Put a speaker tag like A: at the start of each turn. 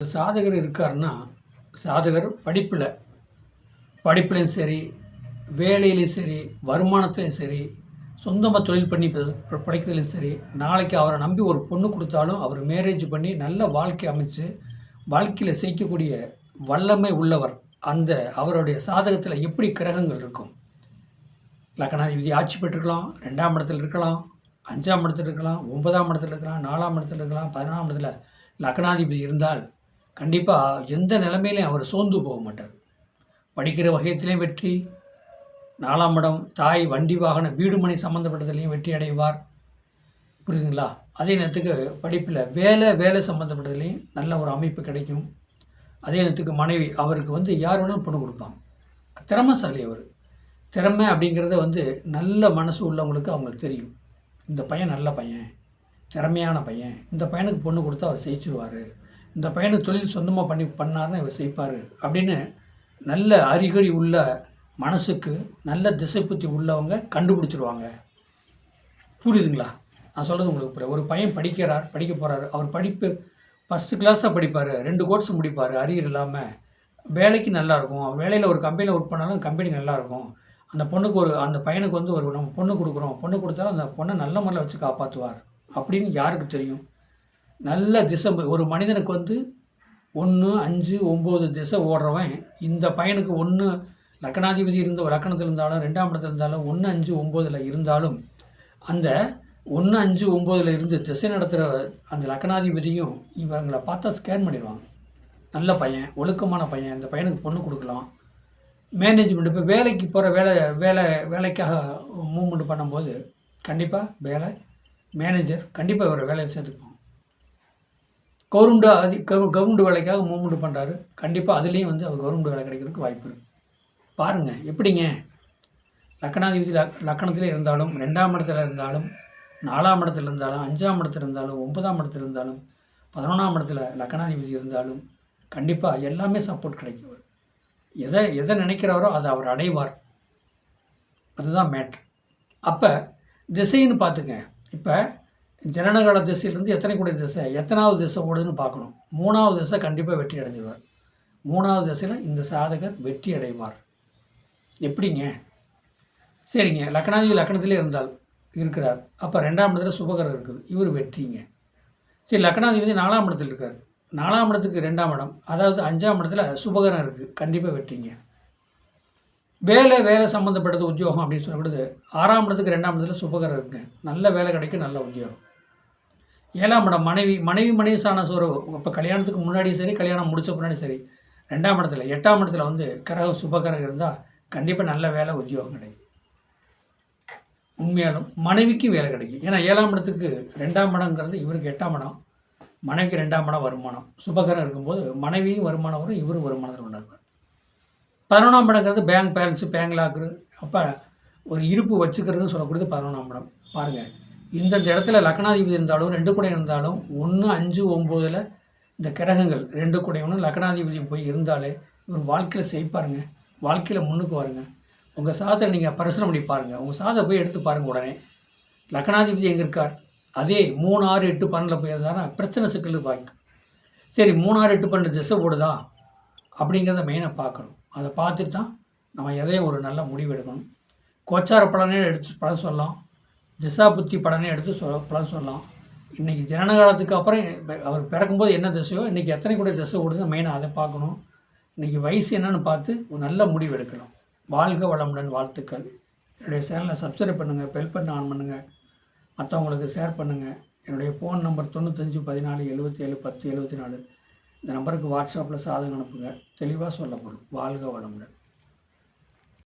A: சாதகர் இருக்காருன்னா சாதகர் படிப்பில். படிப்புலையும் சரி வேலையிலையும் சரி வருமானத்துலையும் சரி சொந்தமாக தொழில் பண்ணி படைக்கிறதுலையும் சரி நாளைக்கு அவரை நம்பி ஒரு பொண்ணு கொடுத்தாலும் அவர் மேரேஜ் பண்ணி நல்ல வாழ்க்கை அமைச்சு வாழ்க்கையில் செய்யக்கூடிய வல்லமை உள்ளவர். அந்த அவருடைய சாதகத்தில் எப்படி கிரகங்கள் இருக்கும்? லக்கணாதிபதி ஆட்சி பெற்றுக்கலாம் ரெண்டாம் இடத்துல இருக்கலாம் அஞ்சாம் இடத்துல இருக்கலாம் ஒன்பதாம் இடத்துல இருக்கலாம் நாலாம் இடத்துல இருக்கலாம் பதினாலாம் இடத்துல லக்னாதிபதி இருந்தால் கண்டிப்பாக எந்த நிலைமையிலையும் அவர் சோர்ந்து போக மாட்டார். படிக்கிற வகையத்திலையும் வெற்றி நாலாம் இடம் தாய் வண்டி வாகன வீடு மனை சம்மந்தப்பட்டதுலையும் வெற்றி அடைவார். புரியுதுங்களா? அதே நேரத்துக்கு படிப்பில் வேலை வேலை சம்மந்தப்பட்டதுலேயும் நல்ல ஒரு அமைப்பு கிடைக்கும். அதே நேரத்துக்கு மனைவி அவருக்கு வந்து யார் வேணாலும் பொண்ணு கொடுப்பாங்க. திறமைசாலி அவர். திறமை அப்படிங்கிறத வந்து நல்ல மனசு உள்ளவங்களுக்கு அவங்களுக்கு தெரியும். இந்த பையன் நல்ல பையன் திறமையான பையன் இந்த பையனுக்கு பொண்ணு கொடுத்தா அவர் ஜெயிச்சிருவார். இந்த பையனுக்கு தொழில் சொந்தமாக பண்ணி பண்ணாருன்னா இவர் செய்ப்பார் அப்படின்னு நல்ல அறிகுறி உள்ள மனசுக்கு நல்ல திசை புத்தி உள்ளவங்க கண்டுபிடிச்சிருவாங்க. புரியுதுங்களா? நான் சொல்கிறது உங்களுக்கு புரியும் ஒரு பையன் படிக்கிறார் படிக்க போகிறாரு அவர் படிப்பு ஃபஸ்ட்டு கிளாஸாக படிப்பார். ரெண்டு கோர்ஸ் முடிப்பார் அரியர் இல்லாமல் வேலைக்கு நல்லாயிருக்கும் வேலையில் ஒரு கம்பெனியில் ஒர்க் பண்ணாலும் கம்பெனி நல்லா இருக்கும். அந்த பொண்ணுக்கு ஒரு அந்த பையனுக்கு வந்து ஒரு நம்ம பொண்ணு கொடுக்குறோம். பொண்ணு கொடுத்தாலும் அந்த பொண்ணை நல்ல முறையில் வச்சு காப்பாற்றுவார் அப்படின்னு யாருக்கு தெரியும்? நல்ல திசை ஒரு மனிதனுக்கு வந்து ஒன்று அஞ்சு ஒம்பது திசை ஓடுறவன் இந்த பையனுக்கு ஒன்று லக்கணாதிபதி இருந்த ஒரு லக்கணத்தில் இருந்தாலும் ரெண்டாம் இடத்துல இருந்தாலும் ஒன்று அஞ்சு ஒம்போதில் இருந்தாலும் அந்த ஒன்று அஞ்சு ஒம்போதில் இருந்து திசை நடத்துகிற அந்த லக்கணாதிபதியும் இவங்களை பார்த்தா ஸ்கேன் பண்ணிடுவாங்க. நல்ல பையன் ஒழுக்கமான பையன் இந்த பையனுக்கு பொண்ணு கொடுக்கலாம். மேனேஜ்மெண்ட் இப்போ வேலைக்கு போகிற வேலை வேலை வேலைக்காக மூவ்மெண்ட் பண்ணும்போது கண்டிப்பாக வேலை மேனேஜர் கண்டிப்பாக இவரை வேலையை சேர்த்துக்குவோம் கவர்மெண்ட் அதி கவர்மெண்ட் வேலைக்காக மூவ்மெண்ட் பண்ணுறாரு கண்டிப்பாக அதுலேயும் வந்து அவர் கவர்மெண்ட் வேலை கிடைக்கிறதுக்கு வாய்ப்பு இருக்குது பாருங்கள் எப்படிங்க? லக்கணாதிபதி லக்கணத்தில் இருந்தாலும் ரெண்டாம் இடத்துல இருந்தாலும் நாலாம் இடத்துல இருந்தாலும் அஞ்சாம் இடத்துல இருந்தாலும் ஒன்பதாம் இடத்துல இருந்தாலும் பதினொன்றாம் இடத்துல லக்கணாதிபதி இருந்தாலும் கண்டிப்பாக எல்லாமே சப்போர்ட் கிடைக்கும். எதை எதை நினைக்கிறாரோ அதை அவர் அடைவார். அதுதான் மேட்ரு அப்போ திசைன்னு பார்த்துங்க இப்போ ஜனனகால திசையிலேருந்து எத்தனை கூடிய திசை எத்தனாவது திசை ஓடுதுன்னு பார்க்கணும். மூணாவது திசை கண்டிப்பாக வெற்றி அடைஞ்சிடுவார் மூணாவது திசையில் இந்த சாதகர் வெற்றி அடைவார். எப்படிங்க? சரிங்க லக்னாதி லக்னத்திலே இருந்தால் இருக்கிறார். அப்போ ரெண்டாம் இடத்துல சுபகரம் இருக்குது. இவர் வெற்றிங்க. சரி லக்னாதிபதி நாலாம் இடத்துல இருக்கார். நாலாம் இடத்துக்கு ரெண்டாம் இடம். அதாவது அஞ்சாம் இடத்துல சுபகரம் இருக்குது கண்டிப்பாக வெற்றிங்க. வேலை வேலை சம்மந்தப்பட்டது உத்தியோகம் அப்படின்னு சொல்லப்படுது. ஆறாம் இடத்துக்கு ரெண்டாம் இடத்துல சுபகரம் இருக்குங்க. நல்ல வேலை கிடைக்கும் நல்ல உத்தியோகம். ஏழாம் இடம் மனைவி மனைவி மனைவி சாண சோறு. இப்போ கல்யாணத்துக்கு முன்னாடியும் சரி கல்யாணம் முடிச்ச பின்னாடி சரி ரெண்டாம் இடத்துல எட்டாம் இடத்துல வந்து கரகம் சுபகரம் இருந்தால் கண்டிப்பாக நல்ல வேலை உத்தியோகம் கிடைக்கும். உண்மையாலும் மனைவிக்கு வேலை கிடைக்கும். ஏன்னா ஏழாம் இடத்துக்கு ரெண்டாம் இடங்கிறது இவருக்கு எட்டாம் இடம் மனைவிக்கு ரெண்டாம் இடம் வருமானம். சுபகரம் இருக்கும்போது மனைவியும் வருமானம் வரும் இவரும் வருமானத்தில் உண்டாக்குவார் பதினொன்றாம் இடங்கிறது பேங்க் பேலன்ஸு பேங்க் லாக்கரு. அப்போ ஒரு இருப்பு வச்சுக்கிறதுன்னு சொல்லக்கூடியது பதினொன்றாம் இடம். பாருங்கள் இந்தந்த இடத்துல லக்னாதிபதி இருந்தாலும் ரெண்டு கூட இருந்தாலும் ஒன்று அஞ்சு ஒம்போதில் இந்த கிரகங்கள் ரெண்டு கூடையவனும் லக்னாதிபதியும் போய் இருந்தாலே இவர் வாழ்க்கையில் செய்ப்பாருங்க வாழ்க்கையில் முன்னுக்கு வருங்க. உங்கள் சாதத்தை நீங்கள் பரிசனம் பண்ணி பாருங்கள் உங்கள் சாதத்தை போய் எடுத்து பாருங்கள் உடனே. லக்னாதிபதி எங்கே இருக்கார்? அதே மூணு ஆறு எட்டு பன்னெண்டில் போய் பிரச்சனை சிக்கல் பாய்க்கும் சரி மூணு ஆறு எட்டு பன்னெண்டு திசை ஓடுதா அப்படிங்கிறத மெயினாக பார்க்கணும். அதை பார்த்துட்டு தான் நம்ம எதையும் ஒரு நல்ல முடிவு எடுக்கணும். கோச்சார பலனே எடுத்து பலன் சொல்லலாம். திசா புத்தி பலனே எடுத்து சொல் பலன் சொல்லலாம் இன்றைக்கி ஜனன காலத்துக்கு அப்புறம் அவர் பிறக்கும்போது என்ன திசையோ இன்றைக்கி எத்தனை கூட திசை ஓடுது மெயினாக அதை பார்க்கணும். இன்றைக்கி வயசு என்னன்னு பார்த்து ஒரு நல்ல முடிவு எடுக்கணும் வாழ்க வளமுடன் வாழ்த்துக்கள். என்னுடைய சேனலை சப்ஸ்கிரைப் பண்ணுங்கள் பெல் பட்டன் ஆன் பண்ணுங்கள் மற்றவங்களுக்கு ஷேர் பண்ணுங்கள் என்னுடைய ஃபோன் நம்பர் தொண்ணூத்தஞ்சு பதினாலு எழுபத்தி ஏழு பத்து எழுபத்தி நாலு இந்த நம்பருக்கு வாட்ஸ்அப்பில் சாதகம் அனுப்புங்க. தெளிவாக சொல்லப்படும். வாழ்க வளமுடன்.